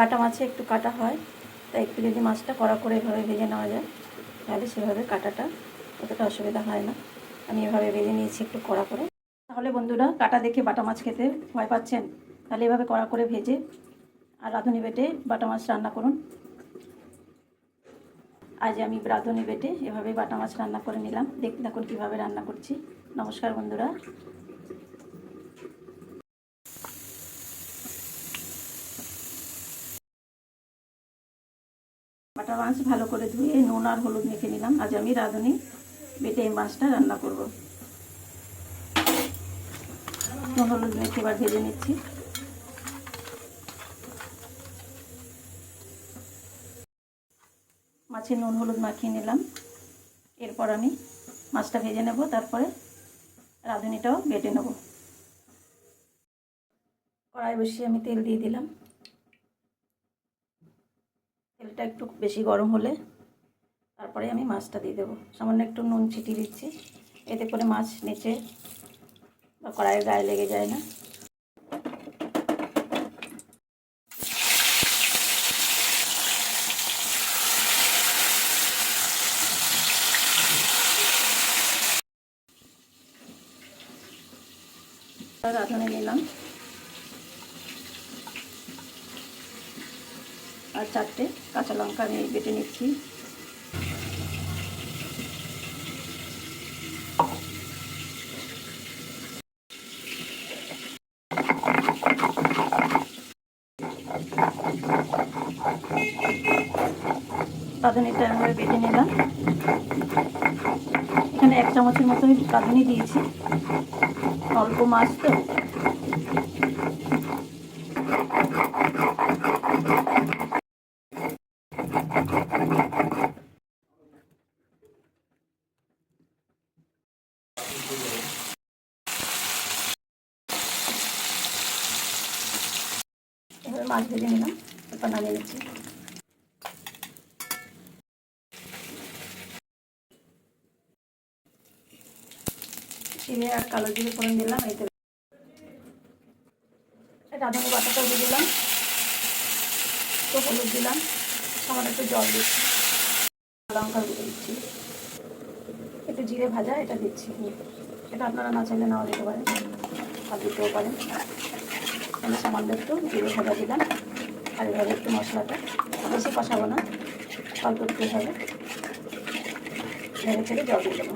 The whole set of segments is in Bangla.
বাটা মাছে একটু কাটা হয় তাই একটু যদি মাছটা কড়া করে এভাবে ভেজে নেওয়া যায়, তাহলে সেভাবে কাটাটা অতটা অসুবিধা হয় না। আমি এভাবে ভেজে নিয়েছি একটু কড়া করে। তাহলে বন্ধুরা, কাটা দেখে বাটা মাছ খেতে ভয় পাচ্ছেন? তাহলে এভাবে কড়া করে ভেজে আর রাঁধুনি বেটে বাটা মাছ রান্না করুন। আজ আমি রাঁধুনি বেটে এভাবে বাটা মাছ রান্না করে নিলাম। দেখতে থাকুন কীভাবে রান্না করছি। নমস্কার বন্ধুরা। বাটা মাছ ভালো করে ধুয়ে নুন আর হলুদ মেখে নিলাম। আজ আমি রাঁধুনি, বেটে এই মাছটা রান্না করব। নুন, হলুদ মেখে এবার ভেজে নিচ্ছি। মাছে নুন, হলুদ মাখিয়ে নিলাম। এরপর আমি মাছটা ভেজে নেব, তারপরে রাঁধুনিটাও বেটে নেব। কড়াই বসিয়ে আমি তেল দিয়ে দিলাম। তেলটা একটু বেশি গরম হলে তারপরে আমি মাছটা দিয়ে দেবো। সামান্য একটু নুন ছিটিয়ে দিচ্ছি। এতে করে মাছ নিচে বা কড়াইয়ের গায়ে লেগে যায় না। রাঁধুনি নিলাম। আর চারটে কাঁচা লঙ্কা আমি বেটে নিচ্ছি। রাঁধুনিটা আমরা বেটে নিলাম। এখানে এক চামচের মতো আমি রাঁধুনি দিয়েছি। অল্প মাছ তো। এবার মাছ ভেজে নিলাম এরপর নামিয়ে নিচ্ছি। চিনি আর কালো জিরে ফোড়ন দিলাম, এই তেল রাঁধুনি বাটাটাও দিয়ে দিলাম তো হলুদ দিলাম, সামান্য একটু জল দিচ্ছি, লঙ্কা দিয়ে দিচ্ছি। একটু জিরে ভাজা, এটা দিচ্ছি। এটা আপনারা না চাইলে নাও দিতে পারেন আর দিতেও পারেন। আমি সামান্য একটু জিরে ভাজা দিলাম। আর এভাবে একটু মশলাটা। বেশি কষাবো না অল্প একটু হবে। ভেবে ছেড়ে জল দিয়ে দেবো।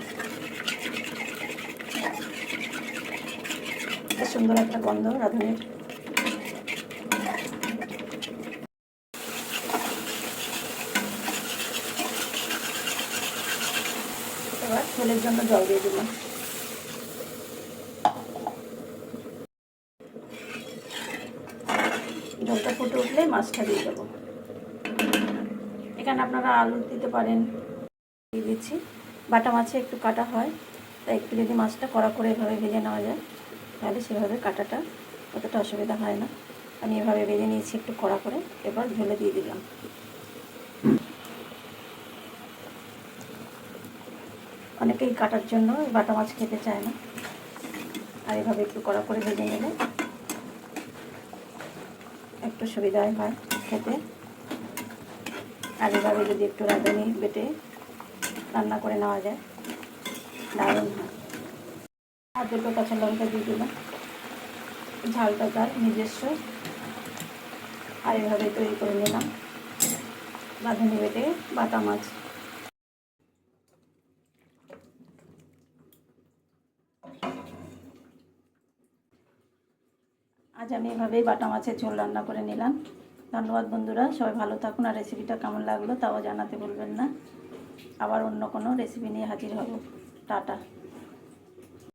সুন্দর একটা গন্ধ রাঁধুনির। এবার ঝোলের জন্য জল দিয়ে দিলাম। জলটা ফুটে উঠলে মাছটা দিয়ে দেবো। এখানে আপনারা আলু দিতে পারেন, দিয়ে দিচ্ছি। বাটা মাছে একটু কাটা হয়, তাই একটু যদি মাছটা কড়া করে এভাবে ভেজে নেওয়া যায়, তাহলে সেভাবে কাটাটা অতটা অসুবিধা হয় না। আমি এভাবে ভেজে নিয়েছি একটু কড়া করে এবার ঝোলে দিয়ে দিলাম। অনেকেই কাটার জন্য বাটা মাছ খেতে চায় না, আর এভাবে একটু কড়া করে ভেজে নিলে একটু সুবিধাই হয় খেতে। আর এভাবে যদি একটু রাঁধুনি বেটে রান্না করে নেওয়া যায়। দারুণ হয়। আর দুটো কাঁচা লঙ্কা দিয়ে দিলাম। ঝালটা তার নিজস্ব। আর এভাবে তৈরি করে নিলাম। রাঁধুনি বেটে বাটা মাছ। আজ আমি এভাবেই বাটা মাছের ঝোল রান্না করে নিলাম। ধন্যবাদ বন্ধুরা, সবাই ভালো থাকুন। আর রেসিপিটা কেমন লাগল তাও জানাতে বলবেন না। আবার অন্য কোনো রেসিপি নিয়ে হাজির হব। টাটা।